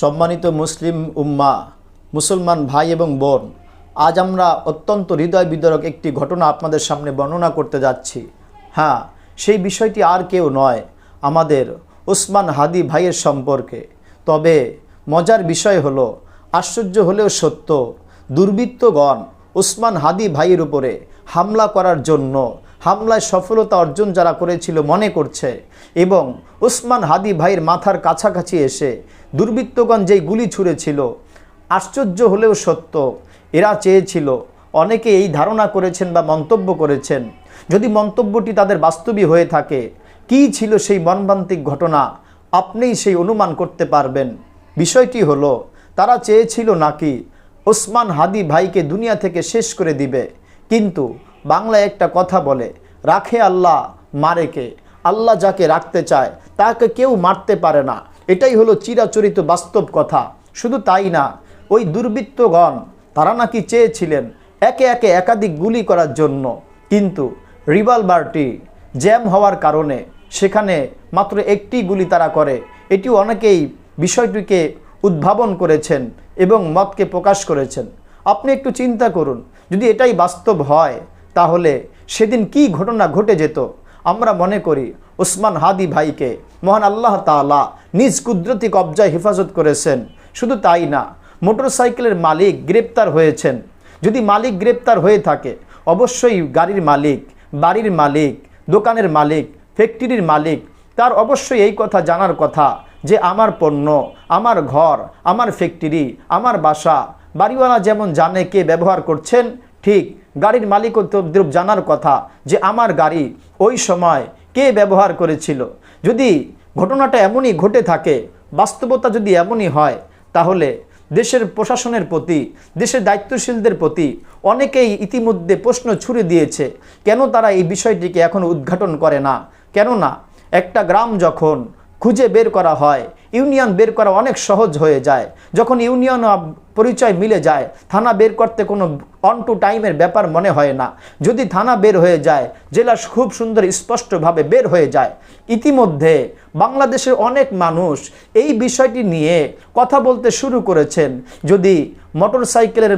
সম্মানিত মুসলিম উম্মা, মুসলমান ভাই এবং বোন, আজ আমরা অত্যন্ত হৃদয় বিদারক একটি ঘটনা আপনাদের সামনে বর্ণনা করতে যাচ্ছি। হ্যাঁ সেই বিষয়টি আর কেউ নয়, আমাদের ওসমান হাদি ভাইয়ের সম্পর্কে। তবে মজার বিষয় হলো, আশ্চর্য হলেও সত্য, দুর্বৃত্তগণ ওসমান হাদি ভাইয়ের উপরে হামলা করার জন্য, হামলায় সফলতা অর্জন যারা করেছিল মনে করছে এবং ওসমান হাদি ভাইয়ের মাথার কাছাকাছি এসে দুর্বৃত্তগণ যেই গুলি ছুঁড়েছিল, আশ্চর্য হলেও সত্য, এরা চেয়েছিল, অনেকে এই ধারণা করেছেন বা মন্তব্য করেছেন, যদি মন্তব্যটি তাদের বাস্তবই হয়ে থাকে, কী ছিল সেই মর্মান্তিক ঘটনা, আপনিই সেই অনুমান করতে পারবেন। বিষয়টি হলো, তারা চেয়েছিল নাকি ওসমান হাদি ভাইকে দুনিয়া থেকে শেষ করে দিবে, কিন্তু বাংলায় একটা কথা বলে, রাখে আল্লাহ, মারেকে। আল্লাহ যাকে রাখতে চায়, তাকে কেউ মারতে পারে না। এটাই হলো চিরাচরিত বাস্তব কথা। শুধু তাই না, ওই দুর্বৃত্তগণ, তারা নাকি চেয়েছিলেন একে একে একাধিক গুলি করার জন্য। কিন্তু রিভলভারটি জ্যাম হওয়ার কারণে সেখানে মাত্র একটি গুলি তারা করে। এটি অনেকেই বিষয়টিকে উদ্ভাবন করেছেন এবং মতকে প্রকাশ করেছেন। আপনি একটু চিন্তা করুন, যদি এটাই বাস্তব হয়, তাহলে সেদিন কি ঘটনা ঘটে যেত? আমরা মনে করি, ওসমান হাদি ভাইকে মহান আল্লাহ তাআলা নিজ কুদরতি কবজায় হেফাজত করেছেন। শুধু তাই না, মোটরসাইকেলের মালিক গ্রেপ্তার হয়েছেন। যদি মালিক গ্রেপ্তার হয়ে থাকে, অবশ্যই গাড়ির মালিক, বাড়ির মালিক, দোকানের মালিক, ফ্যাক্টরির মালিক, তার অবশ্যই এই কথা জানার কথা যে আমার পণ্য, আমার ঘর, আমার ফ্যাক্টরি, আমার বাসা, বাড়িওয়ালা যেমন জানে কে ব্যবহার করছেন, ঠিক গাড়ির মালিকও তদ্রুপ জানার কথা যে আমার গাড়ি ওই সময় কে ব্যবহার করেছিল। যদি ঘটনাটা এমনই ঘটে থাকে, বাস্তবতা যদি এমনই হয়, তাহলে দেশের প্রশাসনের প্রতি, দেশের দায়িত্বশীলদের প্রতি অনেকেই ইতিমধ্যে প্রশ্ন ছুড়ে দিয়েছে, কেন তারা এই বিষয়টিকে এখন উদ্ঘাটন করে না? কেননা একটা গ্রাম যখন খুঁজে বের করা হয় ইউনিয়ন বের করা অনেক সহজ হয়ে যায়। যখন ইউনিয়ন পরিচয় মিলে যায়, থানা বের করতে কোনো অন টু টাইমের ব্যাপার মনে হয় না। যদি থানা বের হয়ে যায়, জেলা খুব সুন্দর স্পষ্টভাবে বের হয়ে যায়। ইতিমধ্যে বাংলাদেশের অনেক মানুষ এই বিষয়টি নিয়ে কথা বলতে শুরু করেছেন। যদি মোটরসাইকেলের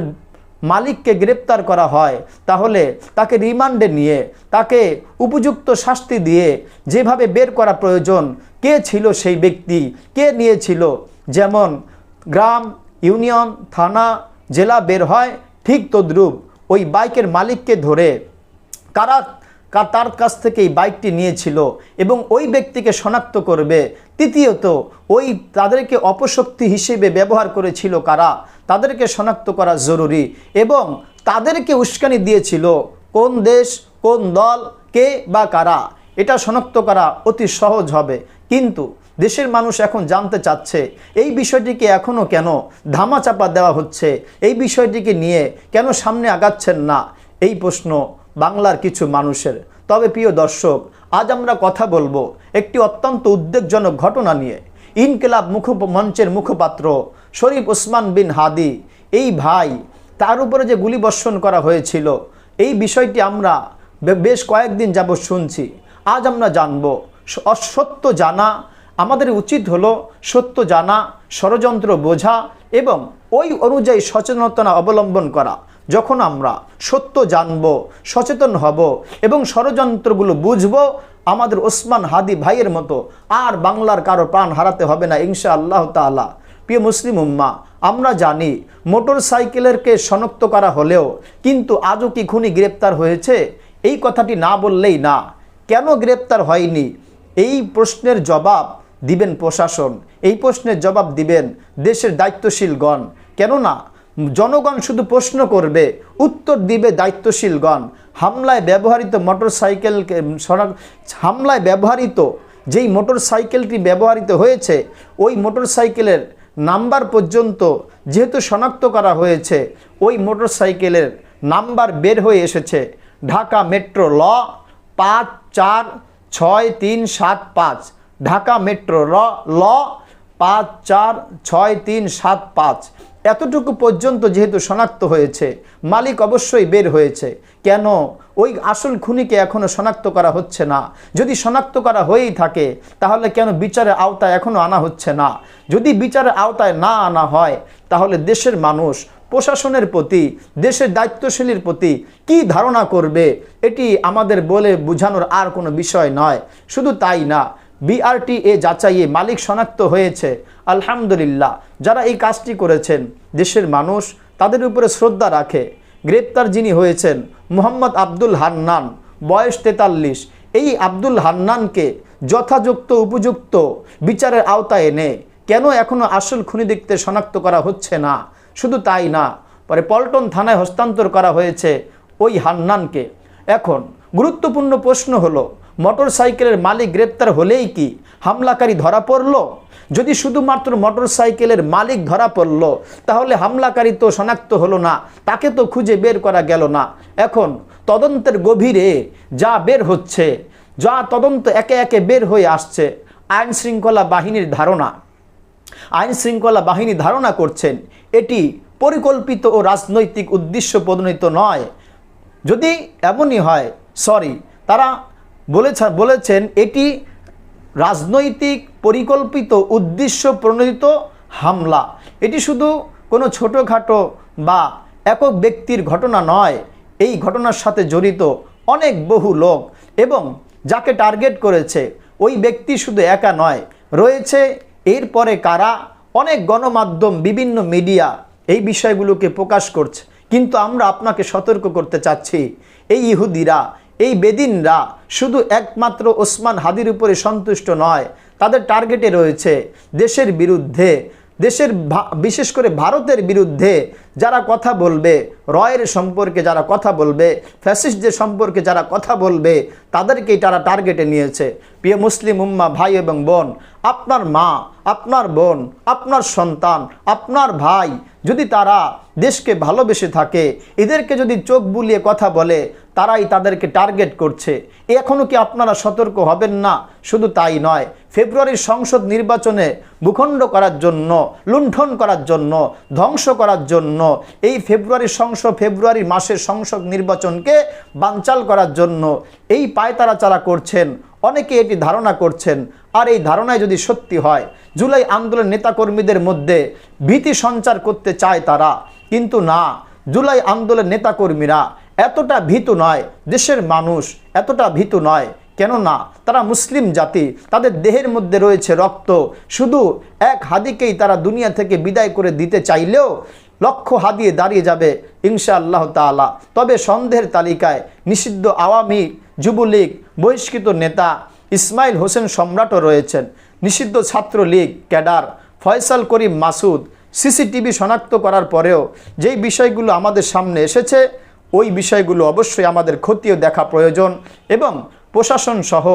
মালিককে গ্রেপ্তার করা হয়, তাহলে তাকে রিমান্ডে নিয়ে, তাকে উপযুক্ত শাস্তি দিয়ে যেভাবে বের করা প্রয়োজন, কে ছিল সেই ব্যক্তি, কে নিয়েছিল, যেমন গ্রাম, ইউনিয়ন, থানা, জেলা বের হয়, ঠিক তদ্রূপ ওই বাইকের মালিককে ধরে কারা তার কাছ থেকে এই বাইকটি নিয়েছিল এবং ওই ব্যক্তিকে শনাক্ত করবে। তৃতীয়ত, ওই তাদেরকে অপশক্তি হিসেবে ব্যবহার করেছিল কারা? তাদেরকে শনাক্ত করা জরুরি এবং তাদেরকে উস্কানি দিয়েছিল কোন দেশ, কোন দল, কে বা কারা? এটা শনাক্ত করা অতি সহজ হবে। কিন্তু দেশের মানুষ এখন জানতে চাচ্ছে, এই বিষয়টিকে এখনও কেন ধামাচাপা দেওয়া হচ্ছে? এই বিষয়টিকে নিয়ে কেন সামনে আগাচ্ছেন না? এই প্রশ্ন বাংলার কিছু মানুষের। তবে প্রিয় দর্শক, আজ আমরা কথা বলব একটি অত্যন্ত উদ্বেগজনক ঘটনা নিয়ে। ইনকিলাব মুখ মঞ্চের মুখপাত্র শরীফ ওসমান বিন হাদি, এই ভাই, তার উপরে যে গুলিবর্ষণ করা হয়েছিল, এই বিষয়টি আমরা বেশ কয়েকদিন যাব শুনছি। আজ আমরা জানব। অসত্য জানা, আমাদের উচিত হলো সত্য জানা, ষড়যন্ত্র বোঝা এবং ওই অনুযায়ী সচেতনতা অবলম্বন করা। যখন আমরা সত্য জানব, সচেতন হব এবং ষড়যন্ত্রগুলো বুঝব, আমাদের ওসমান হাদি ভাইয়ের মতো আর বাংলার কারও প্রাণ হারাতে হবে না ইনশা আল্লাহ তাআলা। প্রিয় মুসলিম উম্মা, আমরা জানি মোটর সাইকেলেরকে শনাক্ত করা হলেও কিন্তু আজও কি খুনি গ্রেপ্তার হয়েছে? এই কথাটি না বললেই না। কেন গ্রেপ্তার হয়নি? এই প্রশ্নের জবাব দিবেন প্রশাসন। এই প্রশ্নের জবাব দিবেন দেশের দায়িত্বশীলগণ। কেননা জনগণ শুধু প্রশ্ন করবে, উত্তর দিবে দায়িত্বশীলগণ। হামলায় ব্যবহৃত মোটরসাইকেলকে সড়ক, হামলায় ব্যবহৃত, যেই মোটরসাইকেলটি ব্যবহৃত হয়েছে, ওই মোটরসাইকেলের নাম্বার পর্যন্ত যেহেতু শনাক্ত করা হয়েছে, ওই মোটরসাইকেলের নাম্বার বের হয়ে এসেছে। ঢাকা মেট্রো ল পাঁচ চার ছয় তিন সাত পাঁচ। ঢাকা মেট্রো র, ল পাঁচ চার ছয় তিন সাত পাঁচ। এতটুকু পর্যন্ত যেহেতু শনাক্ত হয়েছে, মালিক অবশ্যই বের হয়েছে। কেন? ওই আসল খুনিকে এখনও শনাক্ত করা হচ্ছে না। যদি শনাক্ত করা হয়েই থাকে, তাহলে কেন বিচারের আওতায় এখনও আনা হচ্ছে না? যদি বিচারের আওতায় না আনা হয়, তাহলে দেশের মানুষ, প্রশাসনের প্রতি, দেশের দায়িত্বশীলের প্রতি কি ধারণা করবে? এটি আমাদের বলে বোঝানোর আর কোনো বিষয় নয়। শুধু তাই না বিআরটি এ যাচাইয়ে মালিক শনাক্ত হয়েছে। আলহামদুলিল্লাহ, যারা এই কাজটি করেছেন, দেশের মানুষ তাদের উপরে শ্রদ্ধা রাখে। গ্রেপ্তার যিনি হয়েছেন, মোহাম্মদ আব্দুল হান্নান, বয়স তেতাল্লিশ। এই আব্দুল হান্নানকে যথাযুক্ত উপযুক্ত বিচারের আওতায় এনে কেন এখনও আসল খুনি দেখতে শনাক্ত করা হচ্ছে না? শুধু তাই না, পরে পল্টন থানায় হস্তান্তর করা হয়েছে ওই হান্নানকে। এখন গুরুত্বপূর্ণ প্রশ্ন হলো মোটর সাইকেলের মালিক গ্রেপ্তার হলেই কি হামলাকারী ধরা পড়ল? যদি শুধুমাত্র মোটর সাইকেলের মালিক ধরা পড়ল, তাহলে হামলাকারী তো শনাক্ত হলো না, তাকে তো খুঁজে বের করা গেল না। এখন তদন্তের গভীরে যা বের হচ্ছে, যা তদন্ত একে একে বের হয়ে আসছে, আইন শৃঙ্খলা বাহিনীর ধারণা। আইন শৃঙ্খলা বাহিনী ধারণা করছেন, এটি পরিকল্পিত ও রাজনৈতিক উদ্দেশ্য প্রণীত নয়। যদি এমনই হয় সরি তারা বলেছে, বলেছেন, এটি রাজনৈতিক পরিকল্পিত উদ্দেশ্য প্রণোদিত হামলা। এটি শুধু কোনো ছোটোখাটো বা একক ব্যক্তির ঘটনা নয়, এই ঘটনার সাথে জড়িত অনেক বহু লোক এবং যাকে টার্গেট করেছে, ওই ব্যক্তি শুধু একা নয়, রয়েছে এরপরে কারা, অনেক গণমাধ্যম, বিভিন্ন মিডিয়া এই বিষয়গুলোকে প্রকাশ করছে। কিন্তু আমরা আপনাকে সতর্ক করতে চাচ্ছি, এই ইহুদিরা এই বেদিনরা শুধু একমাত্র ওসমান হাদির উপরে সন্তুষ্ট নয়, তাদের টার্গেটে রয়েছে দেশের বিরুদ্ধে, দেশের বিশেষ করে ভারতের বিরুদ্ধে যারা কথা বলবে, রয়ের সম্পর্কে যারা কথা বলবে, ফ্যাসিস্টদের সম্পর্কে যারা কথা বলবে, তাদেরকেই তারা টার্গেটে নিয়েছে। প্রিয় মুসলিম উম্মা, ভাই এবং বোন, আপনার মা, আপনার বোন, আপনার সন্তান, আপনার ভাই, যদি তারা দেশকে ভালোবেসে থাকে, এদেরকে যদি চোখ বুলিয়ে কথা বলে তারাই তাদেরকে টার্গেট করছে। এখনও কি আপনারা সতর্ক হবেন না? শুধু তাই নয় ফেব্রুয়ারির সংসদ নির্বাচনে ভূখণ্ড করার জন্য, লুণ্ঠন করার জন্য, ধ্বংস করার জন্য, এই ফেব্রুয়ারি সংসদ, ফেব্রুয়ারি মাসের সংসদ নির্বাচনকে বানচাল করার জন্য এই পায়তারা চারা করছেন। অনেকে এটি ধারণা করছেন। আর এই ধারণায় যদি সত্যি হয়, জুলাই আন্দোলন নেতাকর্মীদের মধ্যে ভীতি সঞ্চার করতে চায় তারা। কিন্তু না, জুলাই আন্দোলন নেতাকর্মীরা এতটা ভীতু নয়, দেশের মানুষ এতটা ভীতু নয়। কেননা তারা মুসলিম জাতি, তাদের দেহের মধ্যে রয়েছে রক্ত। শুধু এক হাদিকেই তারা দুনিয়া থেকে বিদায় করে দিতে চাইলেও লক্ষ্য হাদিয়ে দাঁড়িয়ে যাবে ইনশা আল্লাহ তালা তবে সন্দেহের তালিকায় নিষিদ্ধ আওয়ামী যুবলীগ, বহিষ্কৃত নেতা ইসমাইল হোসেন সম্রাটও রয়েছেন। নিষিদ্ধ ছাত্রলীগ ক্যাডার ফয়সাল করিম মাসুদ, সিসিটিভি শনাক্ত করার পরেও যেই বিষয়গুলো আমাদের সামনে এসেছে ওই বিষয়গুলো অবশ্যই আমাদের খতিয়ে দেখা প্রয়োজন এবং প্রশাসন সহ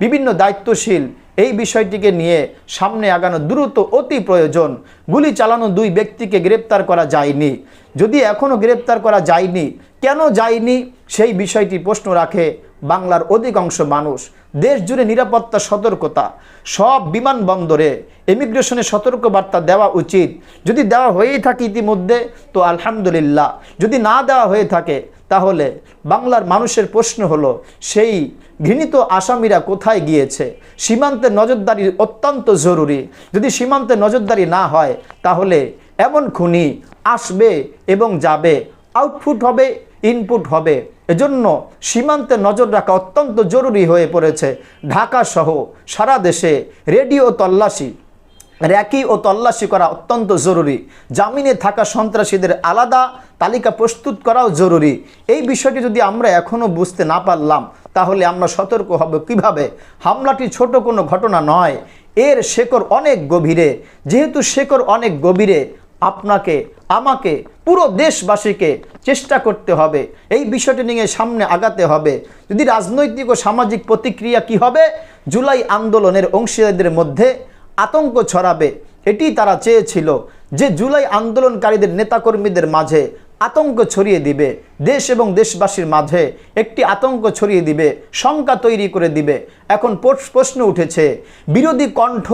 বিভিন্ন দায়িত্বশীল এই বিষয়টিকে নিয়ে সামনে আগানো দ্রুত অতি প্রয়োজন। গুলি চালানো দুই ব্যক্তিকে গ্রেপ্তার করা যায়নি। যদি এখনও গ্রেপ্তার করা যায়নি, কেন যায়নি? সেই বিষয়টি প্রশ্ন রাখে বাংলার অধিকাংশ মানুষ দেশ জুড়ে নিরাপত্তা, সতর্কতা, সব বিমানবন্দরে ইমিগ্রেশনে সতর্কবার্তা দেওয়া উচিত। যদি দেওয়া হয়েই থাকে ইতিমধ্যে, তো আলহামদুলিল্লাহ। যদি না দেওয়া হয়ে থাকে, তাহলে বাংলার মানুষের প্রশ্ন হলো, সেই ঘৃণিত আসামিরা কোথায় গিয়েছে? সীমান্তে নজরদারি অত্যন্ত জরুরি। যদি সীমান্তে নজরদারি না হয়, তাহলে এমন খুনি আসবে এবং যাবে। আউটপুট হবে ইনপুট হবে। এজন্য সীমান্তে নজর রাখা অত্যন্ত জরুরি হয়ে পড়েছে ঢাকা সহ সারা দেশে রেডিও তল্লাশি। র্যাকি ও তল্লাশি করা অত্যন্ত জরুরি। জামিনে থাকা সন্ত্রাসীদের আলাদা তালিকা প্রস্তুত করাও জরুরি। এই বিষয়টি যদি আমরা এখনও বুঝতে না পারলাম, তাহলে আমরা সতর্ক হব কীভাবে? হামলাটি ছোট কোনো ঘটনা নয়। এর শেকড় অনেক গভীরে। যেহেতু শেকড় অনেক গভীরে, আপনাকে, আমাকে, পুরো দেশবাসীকে চেষ্টা করতে হবে। এই বিষয়টি নিয়ে সামনে আগাতে হবে। যদি রাজনৈতিক ও সামাজিক প্রতিক্রিয়া কি হবে? জুলাই আন্দোলনের অংশীদারদের মধ্যে আতঙ্ক ছড়াবে। এটি তারা চেয়েছিল যে জুলাই আন্দোলনকারীদের নেতাকর্মীদের মাঝে আতঙ্ক ছড়িয়ে দিবে। দেশ এবং দেশবাসীর মাঝে একটি আতঙ্ক ছড়িয়ে দিবে, শঙ্কা তৈরি করে দিবে। এখন প্রশ্ন উঠেছে, বিরোধী কণ্ঠ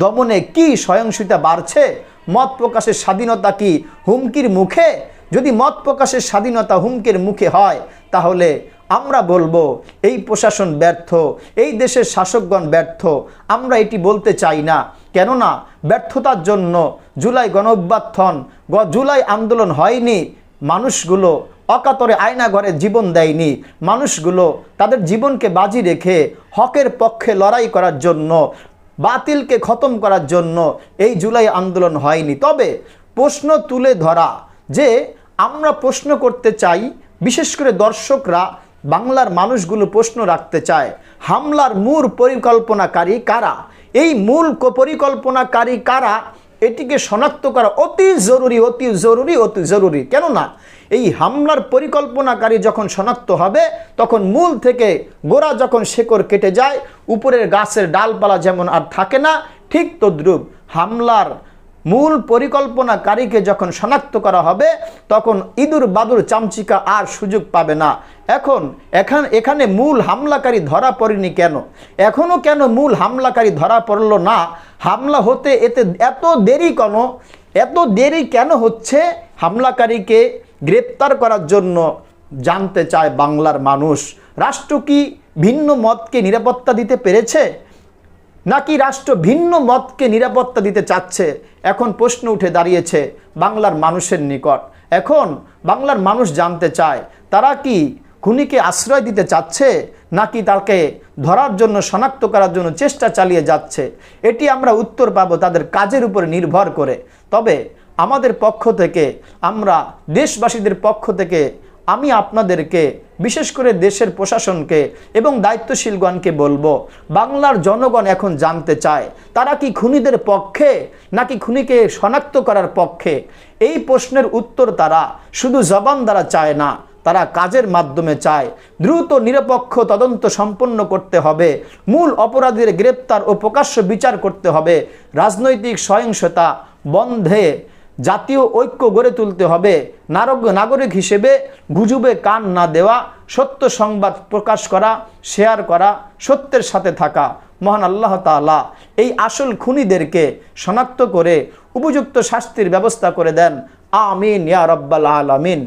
দমনে কি সহিংসতা বাড়ছে? মত প্রকাশের স্বাধীনতা কি হুমকির মুখে? যদি মত প্রকাশের স্বাধীনতা হুমকির মুখে হয়, তাহলে আমরা বলব, এই প্রশাসন ব্যর্থ, এই দেশের শাসকগণ ব্যর্থ, আমরা এটি বলতে চাই না। কেননা, ব্যর্থতার জন্য জুলাই গণঅভ্যর্থন গ- জুলাই আন্দোলন হয়নি, মানুষগুলো অকাতরে আয়না ঘরে জীবন দেয়নি, মানুষগুলো তাদের জীবনকে বাজি রেখে হকের পক্ষে লড়াই করার জন্য, বাতিলকে খতম করার জন্য এই জুলাই আন্দোলন হয়নি। তবে প্রশ্ন তুলে ধরা যে আমরা প্রশ্ন করতে চাই, বিশেষ করে দর্শকরা বাংলার মানুষগুলো প্রশ্ন রাখতে চায়, হামলার মূল পরিকল্পনাকারী কারা? এই মূল পরিকল্পনাকারী কারা? এটিকে শনাক্ত করা অতি জরুরি অতি জরুরি অতি জরুরি। কেননা, এই হামলার পরিকল্পনাকারী যখন শনাক্ত হবে, তখন মূল থেকে গোড়া যখন শেকড় কেটে যায়, উপরের গাছের ডালপালা যেমন আর থাকে না, ঠিক তদ্রুপ হামলার মূল পরিকল্পনাকারীকে যখন শনাক্ত করা হবে, তখন ইঁদুর বাদুর চামচিকা আর সুযোগ পাবে না। এখন, এখান, এখানে মূল হামলাকারী ধরা পড়েনি কেন? এখনও কেন মূল হামলাকারী ধরা পড়ল না? হামলা হতে এতে এত দেরি কেন? এত দেরি কেন হচ্ছে হামলাকারীকে গ্রেপ্তার করার জন্য? জানতে চায় বাংলার মানুষ। রাষ্ট্র কি ভিন্ন মতকে নিরাপত্তা দিতে পেরেছে? নাকি রাষ্ট্র ভিন্ন মতকে নিরাপত্তা দিতে চাচ্ছে? এখন প্রশ্ন উঠে দাঁড়িয়েছে বাংলার মানুষের নিকট। এখন বাংলার মানুষ জানতে চায়, তারা কি খুনিকে আশ্রয় দিতে চাচ্ছে, নাকি তাকে ধরার জন্য, শনাক্ত করার জন্য চেষ্টা চালিয়ে যাচ্ছে? এটি আমরা উত্তর পাব তাদের কাজের উপরে নির্ভর করে। তবে আমাদের পক্ষ থেকে, আমরা দেশবাসীদের পক্ষ থেকে আমি আপনাদেরকে, বিশেষ করে দেশের প্রশাসনকে এবং দায়িত্বশীলগণকে বলব, বাংলার জনগণ এখন জানতে চায়, তারা কি খুনিদের পক্ষে নাকি খুনিকে শনাক্ত করার পক্ষে? এই প্রশ্নের উত্তর তারা শুধু জবান দ্বারা চায় না, তারা কাজের মাধ্যমে চায়। দ্রুত, নিরপেক্ষ তদন্ত সম্পন্ন করতে হবে, মূল অপরাধীর গ্রেপ্তার ও প্রকাশ্য বিচার করতে হবে, রাজনৈতিক সহিংসতা বন্ধে জাতীয় ঐক্য গড়ে তুলতে হবে। নাগরিক হিসেবে গুজুবে কান না দেওয়া, সত্য সংবাদ প্রকাশ করা, শেয়ার করা, সত্যের সাথে থাকা, মহান আল্লাহ তালা এই আসল খুনিদেরকে শনাক্ত করে উপযুক্ত শাস্তির ব্যবস্থা করে দেন। আমিন ইয়া রব্বাল আলামিন।